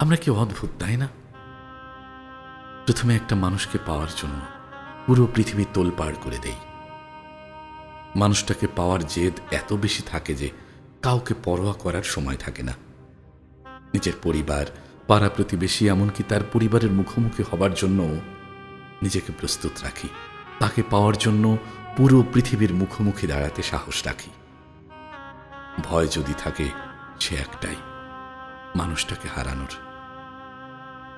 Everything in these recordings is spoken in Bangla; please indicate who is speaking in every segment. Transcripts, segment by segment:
Speaker 1: আমরা কি অদ্ভুত, তাই না? প্রথমে একটা মানুষকে পাওয়ার জন্য পুরো পৃথিবী তোলপাড় করে দেই। মানুষটাকে পাওয়ার জেদ এত বেশি থাকে যে কাউকে পরোয়া করার সময় থাকে না। নিজের পরিবার, পাড়া প্রতিবেশী, এমনকি তার পরিবারের মুখোমুখি হবার জন্য নিজেকে প্রস্তুত রাখি। তাকে পাওয়ার জন্য পুরো পৃথিবীর মুখোমুখি দাঁড়াতে সাহস রাখি। ভয় যদি থাকে, সে একটাই, মানুষটাকে হারানোর।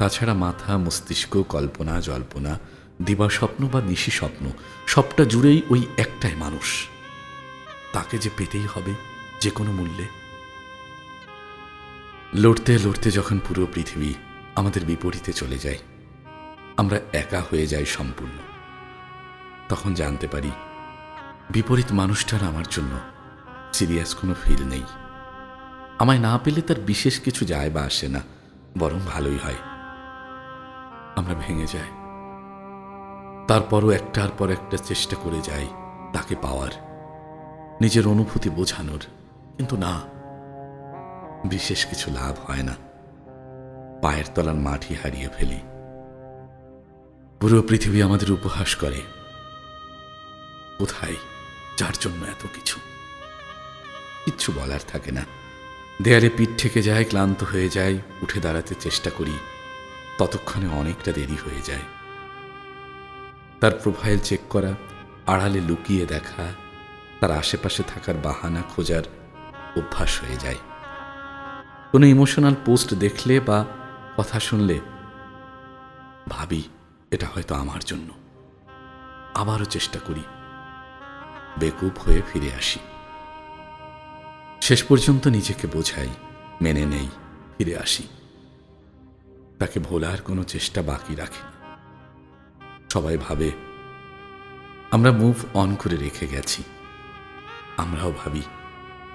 Speaker 1: তাছাড়া মাথা, মস্তিষ্ক, কল্পনা, জল্পনা দিবা স্বপ্ন বা নিশি স্বপ্ন, সবটা জুড়েই ওই একটাই মানুষ। তাকে যে পেতেই হবে যে কোনো মূল্যে। লড়তে লড়তে যখন পুরো পৃথিবী আমাদের বিপরীতে চলে যায়, আমরা একা হয়ে যাই সম্পূর্ণ। তখন জানতে পারি, বিপরীত মানুষটার আমার জন্য সিরিয়াস কোনো ফিল নেই। আমায় না পেলে তার বিশেষ কিছু যায় বা আসে না, বরং ভালোই হয়। আমরা ভেঙে যাই। তারপরও একটার পর একটা চেষ্টা করে যাই তাকে পাওয়ার, নিজের অনুভূতি বোঝানোর। কিন্তু না, বিশেষ কিছু লাভ হয় না। পায়ের তলার মাটি হারিয়ে ফেলি। পুরো পৃথিবী আমাদের উপহাস করে। কোথায়, যার জন্য এত কিছু? কিচ্ছু বলার থাকে না। দেয়ালে পিঠ থেকে যায় ক্লান্ত হয়ে যায় উঠে দাঁড়াতে চেষ্টা করি। ততক্ষণে অনেকটা দেরি হয়ে যায়। তার প্রোফাইল চেক করা, আড়ালে লুকিয়ে দেখা, তার আশেপাশে থাকার বাহানা খোঁজার অভ্যাস হয়ে যায়। কোনো ইমোশনাল পোস্ট দেখলে বা কথা শুনলে, ভাবি, এটা হয়তো আমার জন্য। আবারও চেষ্টা করি। বেকুব হয়ে ফিরে আসি। শেষ পর্যন্ত নিজেকে বোঝাই, মেনে নেই, ফিরে আসি। তাকে ভোলার কোনো চেষ্টা বাকি রাখি না। সবাই ভাবে, আমরা মুভ অন করে রেখে গেছি। আমরাও ভাবি,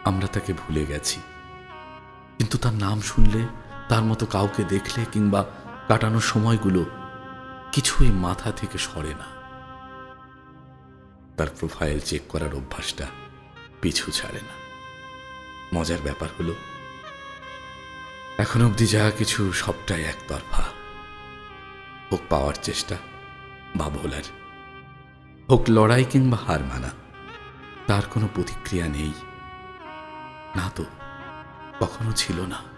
Speaker 1: আমরা তাকে ভুলে গেছি। কিন্তু তার নাম শুনলে, তার মতো কাউকে দেখলে কিংবা কাটানোর সময়গুলো কিছুই মাথা থেকে সরে না। তার প্রোফাইল চেক করার অভ্যাসটা পিছু ছাড়ে না। মজার ব্যাপার হলো এখন অবধি যা কিছু সবটাই একতরফা। হোক পাওয়ার চেষ্টা, বা ভোলার। হোক লড়াই কিংবা হার মানা, তার কোনো প্রতিক্রিয়া নেই। না তো, কখনো ছিল না।